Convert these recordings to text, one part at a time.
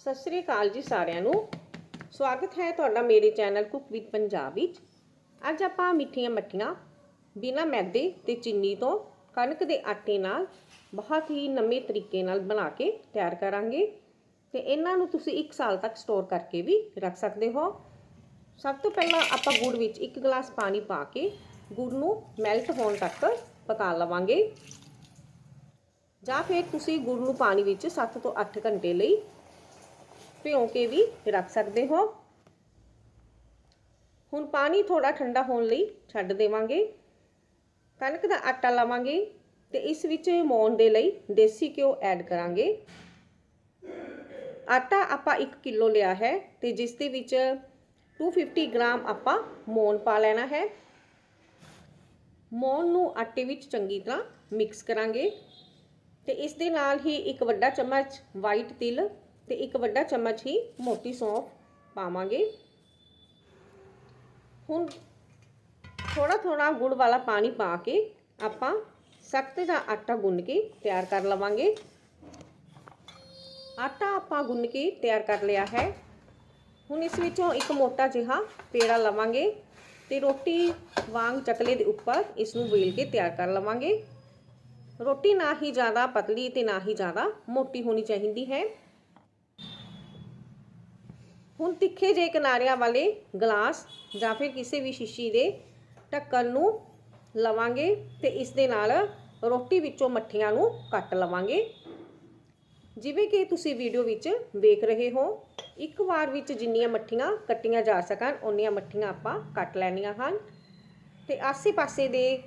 ਸਤਿ ਸ੍ਰੀ ਅਕਾਲ ਜੀ ਸਾਰਿਆਂ ਨੂੰ। ਸਵਾਗਤ ਹੈ ਤੁਹਾਡਾ ਮੇਰੇ ਚੈਨਲ ਕੁਕ ਵਿਦ ਪੰਜਾਬ ਵਿੱਚ। ਅੱਜ ਆਪਾਂ ਮਿੱਠੀਆਂ ਮੱਠੀਆਂ, ਬਿਨਾਂ ਮੈਦੇ ਤੇ ਚੀਨੀ ਤੋਂ ਕਣਕ ਦੇ ਆਟੇ ਨਾਲ ਬਹੁਤ ਹੀ ਨਵੇਂ ਤਰੀਕੇ ਨਾਲ ਬਣਾ ਕੇ ਤਿਆਰ ਕਰਾਂਗੇ। ਤੇ ਇਹਨਾਂ ਨੂੰ ਤੁਸੀਂ 1 ਸਾਲ ਤੱਕ ਸਟੋਰ ਕਰਕੇ ਵੀ ਰੱਖ ਸਕਦੇ ਹੋ। ਸਭ ਤੋਂ ਪਹਿਲਾਂ ਆਪਾਂ ਗੁੜ ਵਿੱਚ 1 ਗਲਾਸ ਪਾਣੀ ਪਾ ਕੇ ਗੁੜ ਨੂੰ ਮੈਲਟ ਹੋਣ ਤੱਕ ਪਕਾ ਲਵਾਂਗੇ। ਜਾਂ ਫਿਰ ਤੁਸੀਂ ਗੁੜ ਨੂੰ ਪਾਣੀ ਵਿੱਚ 7 ਤੋਂ 8 ਘੰਟੇ ਲਈ ਭਿਉਂ ਕੇ ਵੀ ਰੱਖ ਸਕਦੇ ਹੋ। ਹੁਣ ਪਾਣੀ ਥੋੜਾ ਠੰਡਾ ਹੋਣ ਲਈ ਛੱਡ ਦੇਵਾਂਗੇ। ਕਣਕ ਦਾ ਆਟਾ ਲਾਵਾਂਗੇ ਤੇ ਇਸ ਵਿੱਚ ਮੌਣ ਦੇ ਲਈ ਦੇਸੀ ਘਿਓ ਐਡ ਕਰਾਂਗੇ। ਆਟਾ ਆਪਾਂ 1 ਕਿਲੋ ਲਿਆ ਹੈ ਤੇ ਜਿਸ ਦੇ ਵਿੱਚ 250 ਗ੍ਰਾਮ ਆਪਾਂ ਮੌਣ ਪਾ ਲੈਣਾ ਹੈ। ਮੌਣ ਨੂੰ ਆਟੇ ਵਿੱਚ ਚੰਗੀ ਤਰ੍ਹਾਂ ਮਿਕਸ ਕਰਾਂਗੇ ਤੇ ਇਸ ਦੇ ਨਾਲ ਹੀ ਇੱਕ ਵੱਡਾ ਚਮਚ ਵਾਈਟ ਤਿਲ ਤੇ ਇੱਕ ਵੱਡਾ ਚਮਚ ਹੀ ਮੋਟੀ ਸੌਂਫ ਪਾਵਾਂਗੇ ਹੁਣ ਥੋੜਾ ਥੋੜਾ ਗੁੜ ਵਾਲਾ ਪਾਣੀ ਪਾ ਕੇ ਆਪਾਂ ਸਖਤ ਦਾ ਆਟਾ ਗੁੰਨ ਕੇ ਤਿਆਰ ਕਰ ਲਵਾਂਗੇ ਆਟਾ ਆਪਾਂ ਗੁੰਨ ਕੇ ਤਿਆਰ ਕਰ ਲਿਆ ਹੈ ਹੁਣ ਇਸ ਵਿੱਚੋਂ ਇੱਕ ਮੋਟਾ ਜਿਹਾ ਪੇੜਾ ਲਵਾਂਗੇ ਤੇ ਰੋਟੀ ਵਾਂਗ ਚਕਲੇ ਦੇ ਉੱਪਰ ਇਸ ਨੂੰ ਵੇਲ ਕੇ ਤਿਆਰ ਕਰ ਲਵਾਂਗੇ ਰੋਟੀ ਨਾ ਹੀ ਜ਼ਿਆਦਾ ਪਤਲੀ ਤੇ ਨਾ ਹੀ ਜ਼ਿਆਦਾ ਮੋਟੀ ਹੋਣੀ ਚਾਹੀਦੀ ਹੈ ਹੁਣ ਤਿੱਖੇ ਜੇ ਕਿਨਾਰਿਆਂ ਵਾਲੇ ਗਲਾਸ ਜਾਂ ਫਿਰ ਕਿਸੇ ਵੀ ਸ਼ੀਸ਼ੀ ਦੇ ਢੱਕਣ ਨੂੰ ਲਵਾਂਗੇ ਤੇ ਇਸ ਦੇ ਨਾਲ ਰੋਟੀ ਵਿੱਚੋਂ ਮੱਠੀਆਂ ਨੂੰ ਕੱਟ ਲਵਾਂਗੇ। ਜਿਵੇਂ ਕਿ ਤੁਸੀਂ ਵੀਡੀਓ ਵਿੱਚ ਵੇਖ ਰਹੇ ਹੋ, ਇੱਕ ਵਾਰ ਵਿੱਚ ਜਿੰਨੀਆਂ ਮੱਠੀਆਂ ਕੱਟੀਆਂ ਜਾ ਸਕਣ, ਓਨੀਆਂ ਮੱਠੀਆਂ ਆਪਾਂ ਕੱਟ ਲੈਣੀਆਂ ਹਨ। ਤੇ ਆਸੇ-ਪਾਸੇ ਦੇ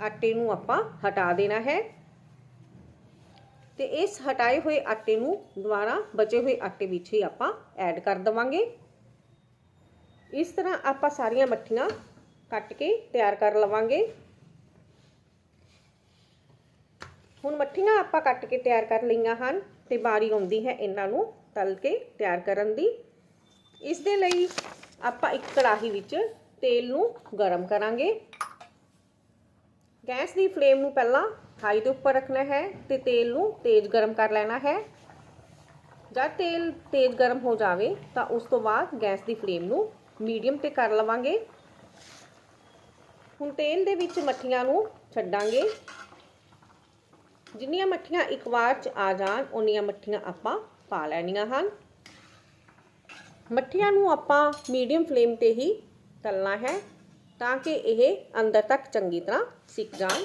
ਆਟੇ ਨੂੰ ਆਪਾਂ ਹਟਾ ਦੇਣਾ ਹੈ। ਤੇ ਇਸ ਹਟਾਏ ਹੋਏ ਆਟੇ ਨੂੰ ਦੁਬਾਰਾ ਬਚੇ ਹੋਏ ਆਟੇ ਵਿੱਚ ਹੀ ਆਪਾਂ ਐਡ ਕਰ ਦਵਾਂਗੇ। ਇਸ ਤਰ੍ਹਾਂ ਆਪਾਂ ਸਾਰੀਆਂ ਮੱਠੀਆਂ ਕੱਟ ਕੇ ਤਿਆਰ ਕਰ ਲਵਾਂਗੇ। ਹੁਣ ਮੱਠੀਆਂ ਆਪਾਂ ਕੱਟ ਕੇ ਤਿਆਰ ਕਰ ਲਈਆਂ ਹਨ ਤੇ ਬਾਰੀ ਆਉਂਦੀ ਹੈ ਇਹਨਾਂ ਨੂੰ ਤਲ ਕੇ ਤਿਆਰ ਕਰਨ ਦੀ। ਇਸ ਦੇ ਲਈ ਆਪਾਂ ਇੱਕ ਕੜਾਹੀ ਵਿੱਚ ਤੇਲ ਨੂੰ ਗਰਮ ਕਰਾਂਗੇ। ਗੈਸ ਦੀ ਫਲੇਮ ਨੂੰ ਪਹਿਲਾਂ ਹਾਈ ਦੇ ਉੱਪਰ ਰੱਖਣਾ ਹੈ ਤੇ ਤੇਲ ਨੂੰ ਤੇਜ਼ ਗਰਮ ਕਰ ਲੈਣਾ ਹੈ। ਜਦ ਤੇਲ ਤੇਜ਼ ਗਰਮ ਹੋ ਜਾਵੇ ਤਾਂ ਉਸ ਤੋਂ ਬਾਅਦ ਗੈਸ ਦੀ ਫਲੇਮ ਨੂੰ ਮੀਡੀਅਮ ਤੇ ਕਰ ਲਵਾਂਗੇ। ਹੁਣ ਤੇਲ ਦੇ ਵਿੱਚ ਮੱਠੀਆਂ ਨੂੰ ਛੱਡਾਂਗੇ। ਜਿੰਨੀਆਂ ਮੱਠੀਆਂ ਇੱਕ ਵਾਰ ਚ ਆ ਜਾਣ ਉਨੀਆਂ ਮੱਠੀਆਂ ਆਪਾਂ ਪਾ ਲੈਣੀਆਂ ਹਨ। ਮੱਠੀਆਂ ਨੂੰ ਆਪਾਂ ਮੀਡੀਅਮ ਫਲੇਮ ਤੇ ਹੀ ਤਲਣਾ ਹੈ। ਤਾਂ ਕਿ ਇਹ ਅੰਦਰ ਤੱਕ ਚੰਗੀ ਤਰ੍ਹਾਂ ਸਿੱਕ ਜਾਣ।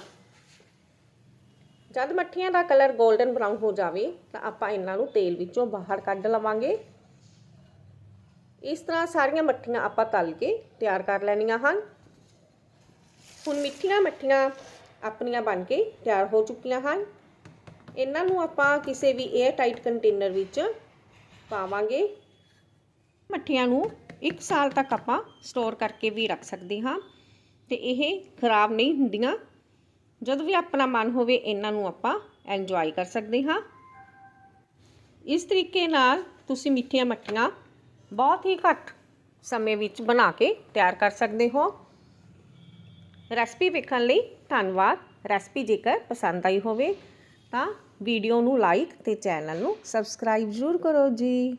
ਜਦ ਮੱਠੀਆਂ ਦਾ ਕਲਰ 골ਡਨ ਬਰਾਊਨ ਹੋ ਜਾਵੇ, ਤਾਂ ਆਪਾਂ ਇਹਨਾਂ ਨੂੰ ਤੇਲ ਵਿੱਚੋਂ ਬਾਹਰ ਕੱਢ ਲਵਾਂਗੇ। ਇਸ ਤਰ੍ਹਾਂ ਸਾਰੀਆਂ ਮੱਠੀਆਂ ਆਪਾਂ ਤਲ ਕੇ ਤਿਆਰ ਕਰ ਲੈਣੀਆਂ ਹਨ। ਹੁਣ ਮਿੱਠੀਆਂ ਮੱਠੀਆਂ ਆਪਣੀਆਂ ਬਣ ਕੇ ਤਿਆਰ ਹੋ ਚੁੱਕੀਆਂ ਹਨ। ਇਹਨਾਂ ਨੂੰ ਆਪਾਂ ਕਿਸੇ ਵੀ 에ਅਰ ਟਾਈਟ ਕੰਟੇਨਰ ਵਿੱਚ ਪਾਵਾਂਗੇ। ਮੱਠੀਆਂ ਨੂੰ 1 ਸਾਲ ਤੱਕ ਆਪਾਂ ਸਟੋਰ ਕਰਕੇ ਵੀ ਰੱਖ ਸਕਦੇ ਹਾਂ ਤੇ ਇਹ ਖਰਾਬ ਨਹੀਂ ਹੁੰਦੀਆਂ। ਜਦੋਂ ਵੀ ਆਪਣਾ ਮਨ ਹੋਵੇ, ਇਹਨਾਂ ਨੂੰ ਆਪਾਂ ਐਂਜੋਏ ਕਰ ਸਕਦੇ ਹਾਂ। ਇਸ ਤਰੀਕੇ ਨਾਲ ਤੁਸੀਂ ਮਿੱਠੀਆਂ ਮੱਠੀਆਂ ਬਹੁਤ ਹੀ ਘੱਟ ਸਮੇਂ ਵਿੱਚ ਬਣਾ ਕੇ ਤਿਆਰ ਕਰ ਸਕਦੇ ਹੋ। ਰੈਸਪੀ ਵੇਖਣ ਲਈ ਧੰਨਵਾਦ। ਰੈਸਪੀ ਜੇਕਰ ਪਸੰਦ ਆਈ ਹੋਵੇ, ਤਾਂ ਵੀਡੀਓ ਨੂੰ ਲਾਈਕ ਤੇ ਚੈਨਲ ਨੂੰ ਸਬਸਕ੍ਰਾਈਬ ਜ਼ਰੂਰ ਕਰੋ ਜੀ।